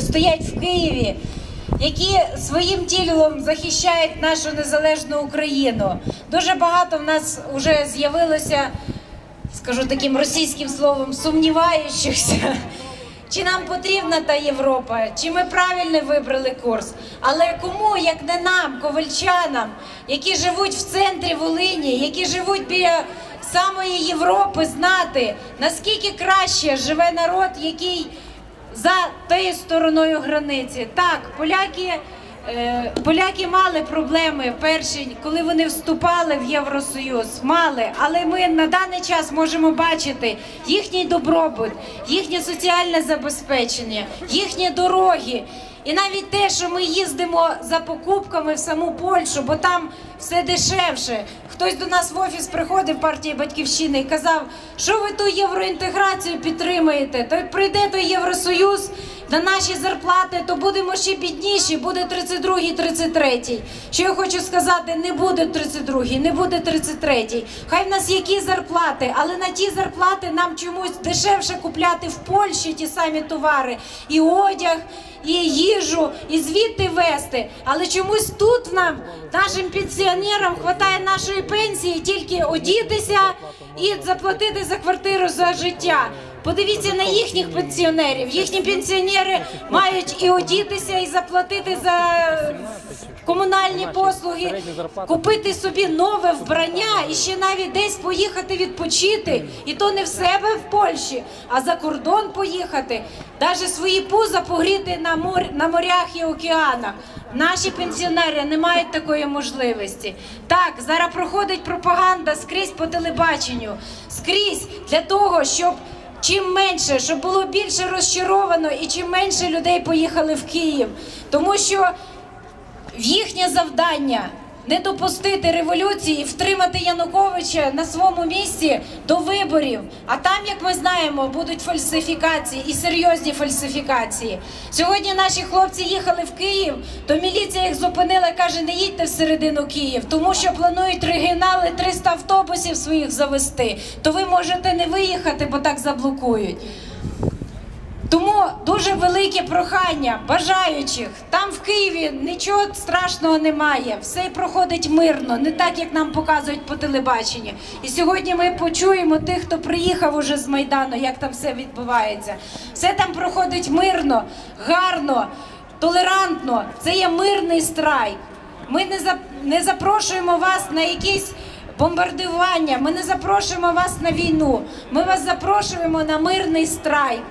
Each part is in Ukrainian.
стоять в Києві, які своїм тілом захищають нашу незалежну Україну. Дуже багато в нас вже з'явилося, скажу таким російським словом, сумніваючихся. Чи нам потрібна та Європа, чи ми правильно вибрали курс? Але кому, як не нам, ковальчанам, які живуть в центрі Волині, які живуть біля самої Європи, знати, наскільки краще живе народ, який за тією стороною границі. Так, поляки, е, поляки мали проблеми перші, коли вони вступали в Євросоюз. Мали, але ми на даний час можемо бачити їхній добробут, їхнє соціальне забезпечення, їхні дороги. І навіть те, що ми їздимо за покупками в саму Польщу, бо там все дешевше. Хтось до нас в офіс приходив партії батьківщини і казав, що ви ту євроінтеграцію підтримуєте, то прийде той Євросоюз на наші зарплати, то будемо ще бідніші, буде 32-й, 33-й. Що я хочу сказати, не буде 32-й, не буде 33-й. Хай в нас які зарплати, але на ті зарплати нам чомусь дешевше купляти в Польщі ті самі товари, і одяг, і їжу, і звідти вести. Але чомусь тут нам, нашим пенсіонерам, хватає нашої пенсії тільки одітися і заплатити за квартиру за життя. Подивіться на їхніх пенсіонерів. Їхні пенсіонери мають і одітися, і заплатити за комунальні послуги, купити собі нове вбрання і ще навіть десь поїхати відпочити. І то не в себе в Польщі, а за кордон поїхати, навіть свої пуза погріти на мор на морях і океанах. Наші пенсіонери не мають такої можливості. Так, зараз проходить пропаганда скрізь по телебаченню, скрізь для того, щоб чим менше, щоб було більше розчаровано і чим менше людей поїхали в Київ. Тому що їхнє завдання не допустити революції, і втримати Януковича на своєму місці до виборів. А там, як ми знаємо, будуть фальсифікації і серйозні фальсифікації. Сьогодні наші хлопці їхали в Київ, то міліція їх зупинила каже: не їдьте всередину Київ, тому що планують регіонали 300 автобусів своїх завести. То ви можете не виїхати, бо так заблокують. Тому дуже велике прохання бажаючих. Там в Києві нічого страшного немає. Все проходить мирно, не так як нам показують по телебаченню. І сьогодні ми почуємо тих, хто приїхав уже з майдану, як там все відбувається. Все там проходить мирно, гарно, толерантно. Це є мирний страйк. Ми не за не запрошуємо вас на якісь. Бомбардування, ми не запрошуємо вас на війну. Ми вас запрошуємо на мирний страйк.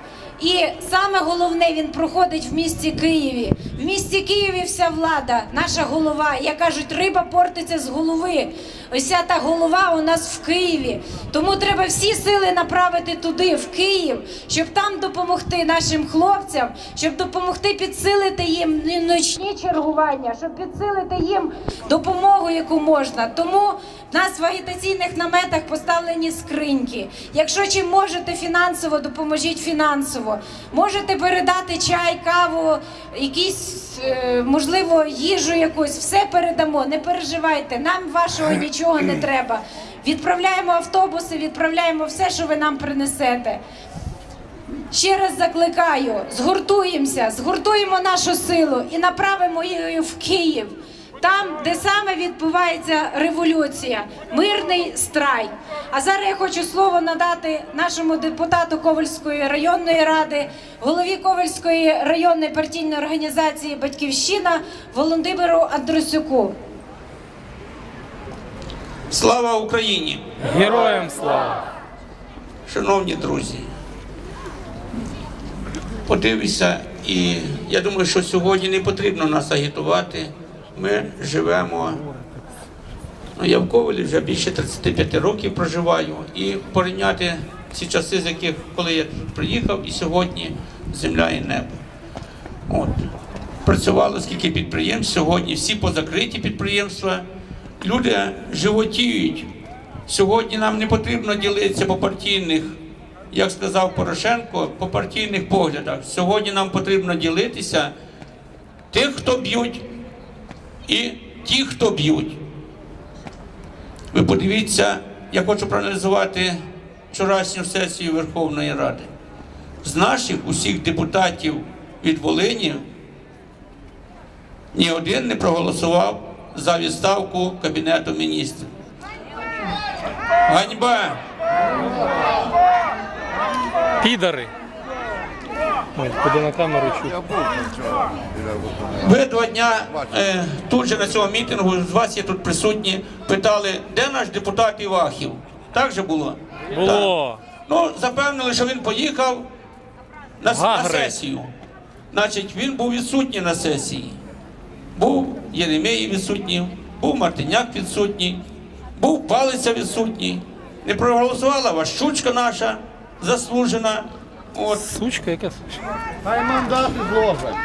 І саме головне він проходить в місті Києві. В місті Києві вся влада, наша голова. Як кажуть, риба портиться з голови. Ось ця та голова у нас в Києві. Тому треба всі сили направити туди, в Київ, щоб там допомогти нашим хлопцям, щоб допомогти підсилити їм ночні чергування, щоб підсилити їм допомогу, яку можна. Тому в нас в агітаційних наметах поставлені скриньки. Якщо чим можете фінансово, допоможіть фінансово. Можете передати чай, каву, якісь, е, можливо, їжу якусь. Все передамо. Не переживайте. Нам вашого нічого не треба. Відправляємо автобуси, відправляємо все, що ви нам принесете. Ще раз закликаю, згуртуємося, згуртуємо нашу силу і направимо її в Київ. Там, де саме відбувається революція, мирний страйк. А зараз я хочу слово надати нашому депутату Ковальської районної ради, голові Ковальської районної партійної організації Батьківщина Володимиру Андрусюку. Слава Україні! Героям слава! Шановні друзі, подивися, і я думаю, що сьогодні не потрібно нас агітувати. Ми живемо. Ну, я в Ковалі вже більше 35 років проживаю і порівняти ці часи, з яких коли я тут приїхав, і сьогодні земля і небо. От. Працювало скільки підприємств сьогодні, всі позакриті підприємства. Люди животіють. Сьогодні нам не потрібно ділитися по партійних, як сказав Порошенко, по партійних поглядах. Сьогодні нам потрібно ділитися тих, хто б'ють, і ті, хто б'ють. Ви подивіться, я хочу проаналізувати вчорашню сесію Верховної Ради. З наших усіх депутатів від Волині ні один не проголосував за відставку Кабінету міністрів. Ганьба! Підари. Куди на камеру чути. Ви два дня е, тут же на цьому мітингу, з вас є тут присутні, питали, де наш депутат Івахів? Так же було? Так. Ну, запевнили, що він поїхав на, на сесію. Значить, він був відсутній на сесії. Був Єремєєв відсутній, був Мартиняк відсутній, був Палиця відсутній. Не проголосувала Ващучка наша заслужена. От. Сучка, яка сучка? Хай мандати зложать.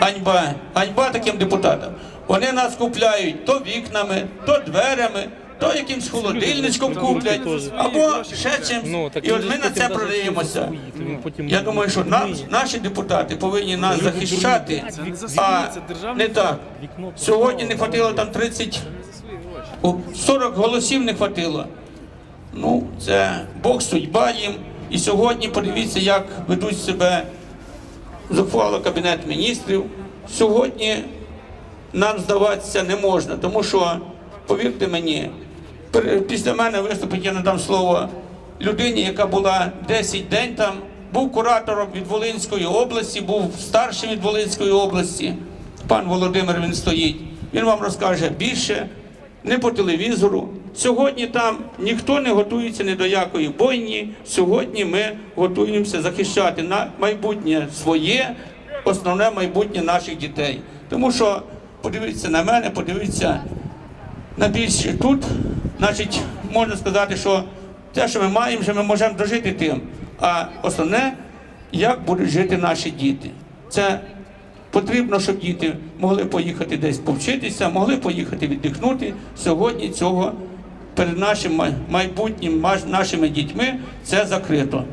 Ганьба, ганьба таким депутатам. Вони нас купляють то вікнами, то дверями, то якимсь холодильничком куплять, або ще чимсь. Ну, І от ми на це продаємося. Я думаю, що нам, наші депутати повинні нас захищати, а не так. Сьогодні не хватило там 30, о, 40 голосів не хватило. Ну, це Бог судьба їм. І сьогодні подивіться, як ведуть себе зухвало Кабінет міністрів. Сьогодні нам здаватися не можна, тому що, повірте мені, після мене виступить, я надам слово людині, яка була 10 день там, був куратором від Волинської області, був старшим від Волинської області. Пан Володимир він стоїть. Він вам розкаже більше, не по телевізору. Сьогодні там ніхто не готується ні до якої бойні. Сьогодні ми готуємося захищати на майбутнє своє, основне майбутнє наших дітей. Тому що подивіться на мене, подивіться на більше тут, значить, можна сказати, що те, що ми маємо, вже ми можемо дожити тим. А основне, як будуть жити наші діти. Це потрібно, щоб діти могли поїхати десь повчитися, могли поїхати віддихнути. Сьогодні цього перед нашим майбутнім, нашими дітьми це закрито.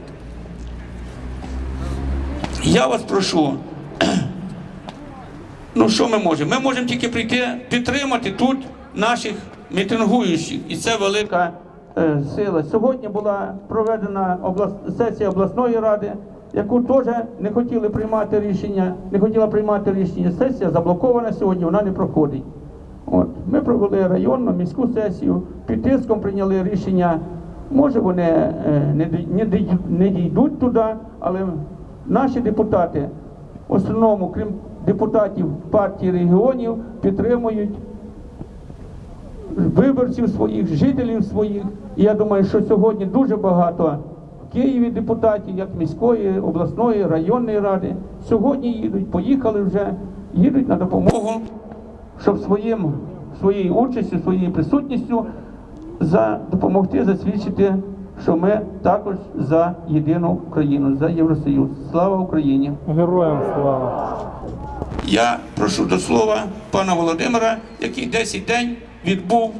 Я вас прошу, Ну що ми можемо? Ми можемо тільки прийти підтримати тут наших мітингуючих, і це велика е, сила. Сьогодні була проведена сесія обласної ради, яку теж не хотіли приймати рішення, не хотіла приймати рішення. Сесія заблокована сьогодні, вона не проходить. От ми провели районну міську сесію, під тиском прийняли рішення. Може, вони е, не, не дійдуть туди, але наші депутати в основному, крім депутатів партії регіонів, підтримують виборців своїх, жителів своїх. І я думаю, що сьогодні дуже багато в Києві депутатів, як міської, обласної, районної ради, сьогодні їдуть, поїхали вже, їдуть на допомогу, щоб своїм, своєю участю, своєю присутністю за, допомогти засвідчити, що ми також за єдину Україну, за Євросоюз. Слава Україні! Героям слава. Я прошу до слова пана Володимира, який 10 день відбув